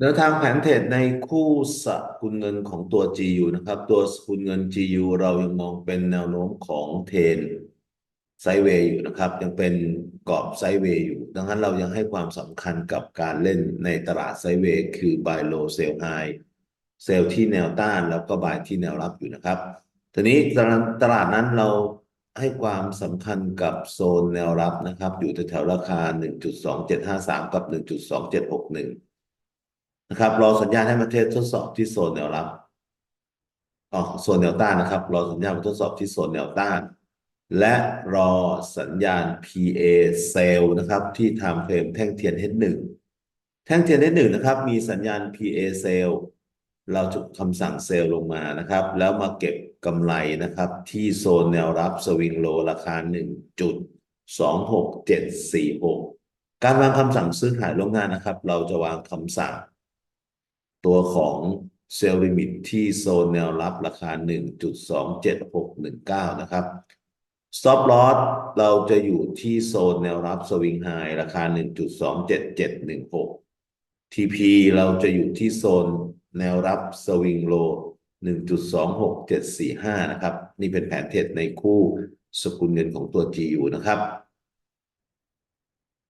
แนวทางแผนเทรดในคู่สกุลเงินของตัว GU นะครับ ตัวสกุลเงิน GU เรายังมองเป็นแนวโน้มของเทนไซเวย์อยู่นะครับ ยังเป็นกรอบไซเวย์อยู่ ดังนั้นเรายังให้ความสำคัญกับการเล่นในตลาดไซเวย์คือ buy low sell high เซลล์ที่แนวต้านแล้วก็ buy ที่แนวรับอยู่นะครับทีนี้ตลาดตลาดนั้นเราให้ความสำคัญกับโซนแนวรับนะครับ อยู่แถวราคา 1.2753 กับ 1.2761 นะครับ รอสัญญาณให้มาเทสทดสอบที่โซนแนวรับอ๋อโซนแนวต้านนะครับ รอสัญญาณมาทดสอบที่โซนแนวต้าน และรอสัญญาณ PA sell นะครับ ที่ไทม์เฟรมแท่งเทียน H1 แท่งเทียน H1 นะครับ มีสัญญาณ PA sell เราจุดคำสั่งเซลล์ลงมานะครับ แล้วมาเก็บกำไรนะครับ ที่โซนแนวรับสวิงโลราคา 1.26746 การวางคำสั่งซื้อขายล่วงหน้านะครับ เราจะวางคำสั่ง ตัวของเซลล์ลิมิตที่โซนแนวรับราคา 1.27619 นะครับ Stop Loss เราจะอยู่ที่โซนแนวรับสวิงไฮราคา 1.27716 TP เราจะอยู่ที่โซนแนวรับสวิงโล 1.26745 นะครับ นี่เป็นแผนเทรดในคู่สกุลเงินของตัว GU นะครับ